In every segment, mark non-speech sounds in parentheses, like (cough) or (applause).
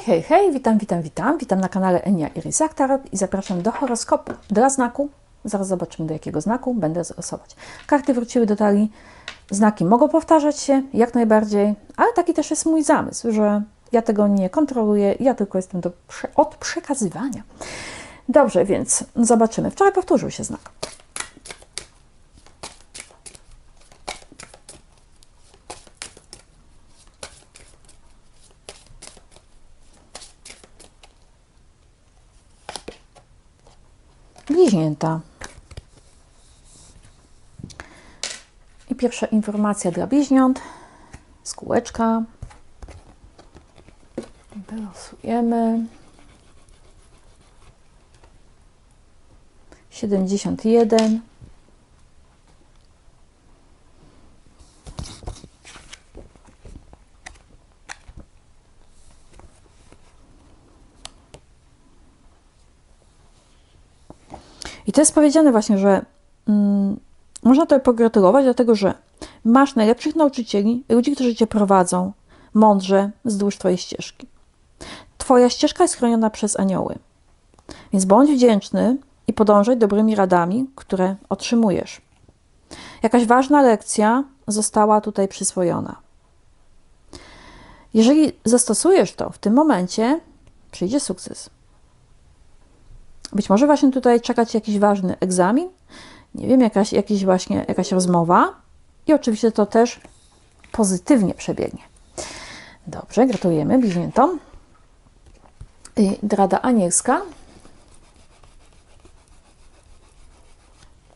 Hej, hej, hej, witam, witam, witam. Witam na kanale Enia Irizak Tarot i zapraszam do horoskopu dla znaku. Zaraz zobaczymy do jakiego znaku będę losować. Karty wróciły do talii. Znaki mogą powtarzać się, jak najbardziej, ale taki też jest mój zamysł, że ja tego nie kontroluję, ja tylko jestem do, od przekazywania. Dobrze, więc zobaczymy. Wczoraj powtórzył się znak. Bliźnięta. I pierwsza informacja dla bliźniąt z kółeczka. Wylosujemy. 71. I to jest powiedziane właśnie, że mm, można to pogratulować, dlatego że masz najlepszych nauczycieli, ludzi, którzy cię prowadzą mądrze wzdłuż twojej ścieżki. Twoja ścieżka jest chroniona przez anioły. Więc bądź wdzięczny i podążaj dobrymi radami, które otrzymujesz. Jakaś ważna lekcja została tutaj przyswojona. Jeżeli zastosujesz to w tym momencie, przyjdzie sukces. Być może właśnie tutaj czekać jakiś ważny egzamin, nie wiem, jakaś, jakiś właśnie, jakaś rozmowa i oczywiście to też pozytywnie przebiegnie. Dobrze, gratulujemy bliźniętom. Drada anielska.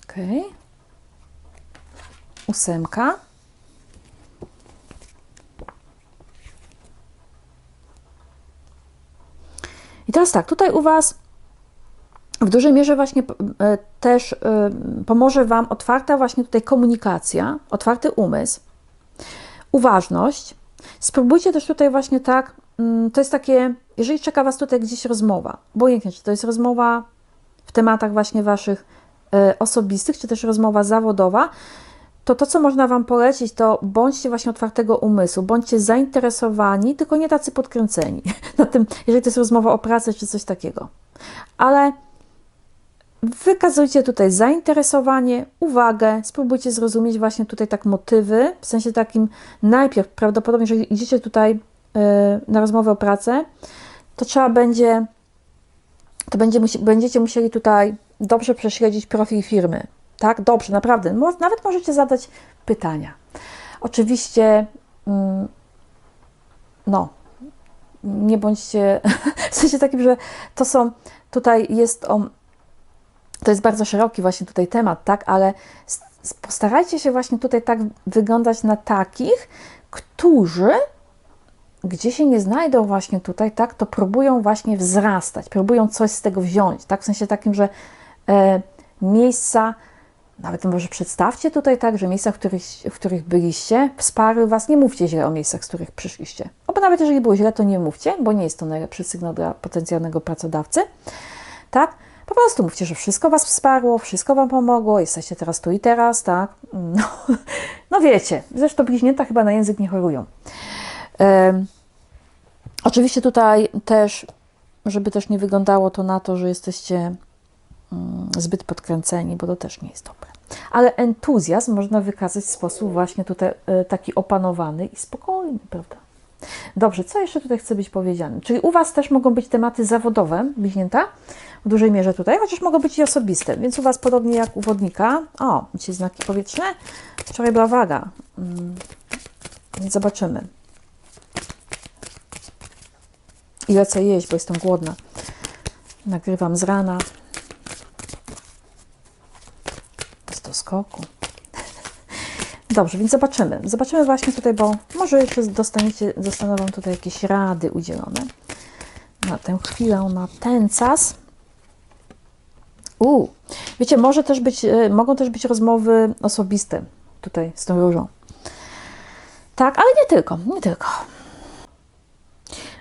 Ok. Ósemka. I teraz tak, tutaj u Was w dużej mierze właśnie e, też e, pomoże Wam otwarta właśnie tutaj komunikacja, otwarty umysł, uważność. Spróbujcie też tutaj właśnie tak, mm, to jest takie, jeżeli czeka Was tutaj gdzieś rozmowa, obojętnie czy to jest rozmowa w tematach właśnie Waszych e, osobistych, czy też rozmowa zawodowa, to to, co można Wam polecić, to bądźcie właśnie otwartego umysłu, bądźcie zainteresowani, tylko nie tacy podkręceni (laughs) na tym, jeżeli to jest rozmowa o pracy czy coś takiego. Ale Wykazujcie tutaj zainteresowanie, uwagę, spróbujcie zrozumieć właśnie tutaj tak motywy, w sensie takim najpierw prawdopodobnie, jeżeli idziecie tutaj y, na rozmowę o pracę, to trzeba będzie, to będzie, będziecie musieli tutaj dobrze prześledzić profil firmy, tak? Dobrze, naprawdę. Nawet możecie zadać pytania. Oczywiście, mm, no, nie bądźcie, (laughs) w sensie takim, że to są, tutaj jest o to jest bardzo szeroki właśnie tutaj temat, tak, ale postarajcie się właśnie tutaj tak wyglądać na takich, którzy gdzie się nie znajdą właśnie tutaj, tak, to próbują właśnie wzrastać, próbują coś z tego wziąć, tak, w sensie takim, że e, miejsca, nawet może przedstawcie tutaj tak, że miejsca, w których, w których byliście, wsparły Was, nie mówcie źle o miejscach, z których przyszliście, bo nawet jeżeli było źle, to nie mówcie, bo nie jest to najlepszy sygnał dla potencjalnego pracodawcy, tak, po prostu mówcie, że wszystko Was wsparło, wszystko Wam pomogło, jesteście teraz tu i teraz, tak? No, (laughs) no wiecie, zresztą bliźnięta chyba na język nie chorują. Um, oczywiście tutaj też, żeby też nie wyglądało to na to, że jesteście um, zbyt podkręceni, bo to też nie jest dobre. Ale entuzjazm można wykazać w sposób właśnie tutaj e, taki opanowany i spokojny, prawda? Dobrze, co jeszcze tutaj chce być powiedziane? Czyli u Was też mogą być tematy zawodowe, bliźnięta, w dużej mierze tutaj, chociaż mogą być i osobiste, więc u Was podobnie jak u wodnika. O, dzisiaj znaki powietrzne. Wczoraj była waga, mm, więc zobaczymy. Ile co jeść, bo jestem głodna. Nagrywam z rana. Z doskoku. Dobrze, więc zobaczymy. Zobaczymy właśnie tutaj, bo może jeszcze dostaniecie, dostaną Wam tutaj jakieś rady udzielone na tę chwilę, na ten czas. U, wiecie, może też być, e, mogą też być rozmowy osobiste tutaj z tą różą. Tak, ale nie tylko, nie tylko.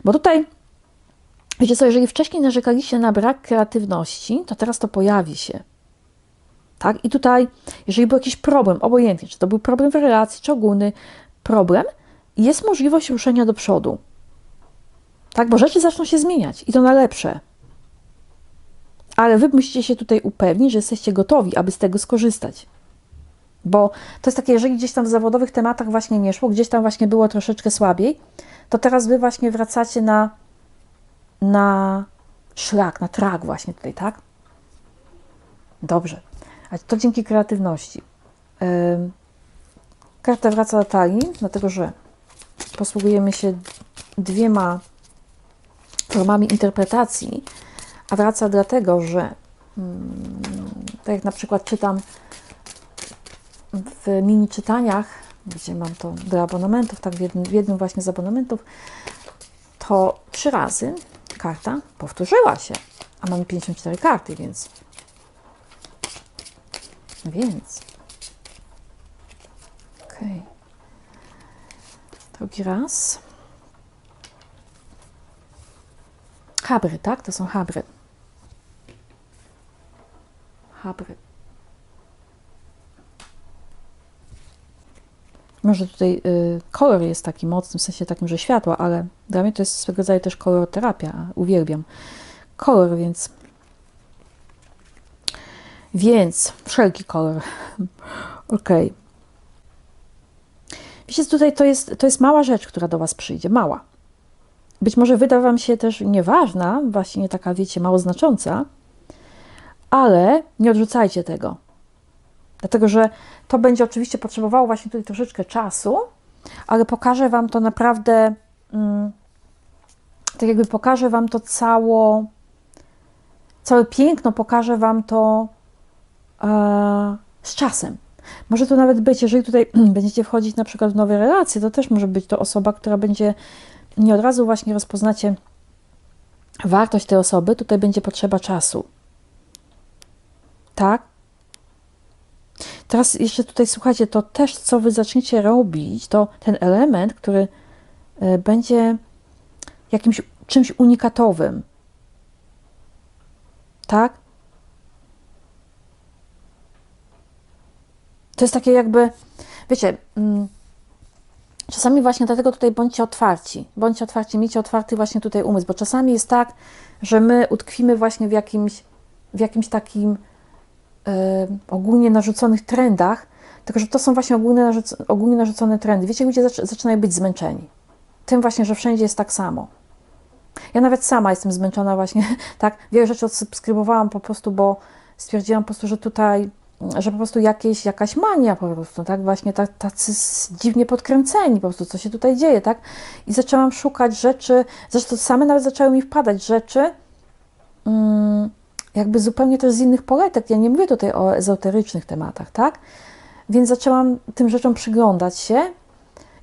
Bo tutaj, wiecie co, jeżeli wcześniej narzekaliście na brak kreatywności, to teraz to pojawi się. Tak? I tutaj, jeżeli był jakiś problem, obojętnie, czy to był problem w relacji, czy ogólny problem, jest możliwość ruszenia do przodu. Tak, bo rzeczy zaczną się zmieniać i to na lepsze. Ale wy musicie się tutaj upewnić, że jesteście gotowi, aby z tego skorzystać. Bo to jest takie, jeżeli gdzieś tam w zawodowych tematach właśnie nie szło, gdzieś tam właśnie było troszeczkę słabiej, to teraz wy właśnie wracacie na, na szlak, na trak właśnie tutaj, tak? Dobrze. A to dzięki kreatywności. Karta wraca do talii, dlatego że posługujemy się dwiema formami interpretacji, a wraca dlatego, że mm, tak jak na przykład czytam w mini czytaniach, gdzie mam to do abonamentów, tak w jednym, w jednym właśnie z abonamentów, to trzy razy karta powtórzyła się, a mamy 54 karty, więc więc okej. Okay. Drugi raz. Habry, tak? To są habry. Habry. Może tutaj y, kolor jest taki mocny, w sensie takim, że światła, ale dla mnie to jest swego rodzaju też koloroterapia. Uwielbiam kolor, więc więc wszelki kolor. ok. Wiecie, tutaj to jest, to jest mała rzecz, która do Was przyjdzie. Mała. Być może wyda Wam się też nieważna, właśnie taka, wiecie, mało znacząca, ale nie odrzucajcie tego. Dlatego, że to będzie oczywiście potrzebowało właśnie tutaj troszeczkę czasu, ale pokażę Wam to naprawdę, mm, tak jakby pokażę Wam to cało, całe piękno, pokażę Wam to z czasem. Może to nawet być, jeżeli tutaj (clears throat) będziecie wchodzić na przykład w nowe relacje, to też może być to osoba, która będzie, nie od razu właśnie rozpoznacie wartość tej osoby, tutaj będzie potrzeba czasu. Tak? Teraz jeszcze tutaj słuchajcie, to też co wy zaczniecie robić, to ten element, który e, będzie jakimś czymś unikatowym. Tak? To jest takie jakby, wiecie, mm, czasami właśnie dlatego tutaj bądźcie otwarci, bądźcie otwarci, miejcie otwarty właśnie tutaj umysł, bo czasami jest tak, że my utkwimy właśnie w jakimś, w jakimś takim y, ogólnie narzuconych trendach, tylko że to są właśnie ogólnie, ogólnie narzucone trendy. Wiecie, ludzie zac zaczynają być zmęczeni. Tym właśnie, że wszędzie jest tak samo. Ja nawet sama jestem zmęczona właśnie, (laughs) tak, wiele rzeczy odsubskrybowałam po prostu, bo stwierdziłam po prostu, że tutaj że po prostu jakieś, jakaś mania po prostu, tak, właśnie tacy dziwnie podkręceni po prostu, co się tutaj dzieje, tak, i zaczęłam szukać rzeczy, zresztą same nawet zaczęły mi wpadać rzeczy, mm, jakby zupełnie też z innych poletek, ja nie mówię tutaj o ezoterycznych tematach, tak, więc zaczęłam tym rzeczom przyglądać się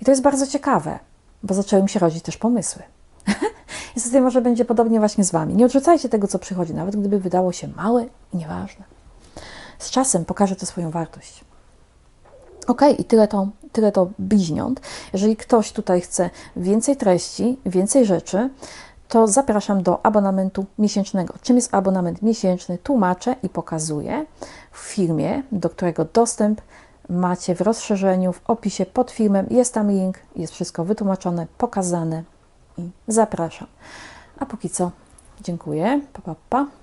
i to jest bardzo ciekawe, bo zaczęły mi się rodzić też pomysły. (laughs) Tutaj może będzie podobnie właśnie z Wami. Nie odrzucajcie tego, co przychodzi, nawet gdyby wydało się małe i nieważne z czasem pokaże to swoją wartość. Ok, i tyle to, tyle to bliźniąt. Jeżeli ktoś tutaj chce więcej treści, więcej rzeczy, to zapraszam do abonamentu miesięcznego. Czym jest abonament miesięczny? Tłumaczę i pokazuję w filmie, do którego dostęp macie w rozszerzeniu, w opisie pod filmem. Jest tam link, jest wszystko wytłumaczone, pokazane i zapraszam. A póki co, dziękuję. Pa, pa, pa.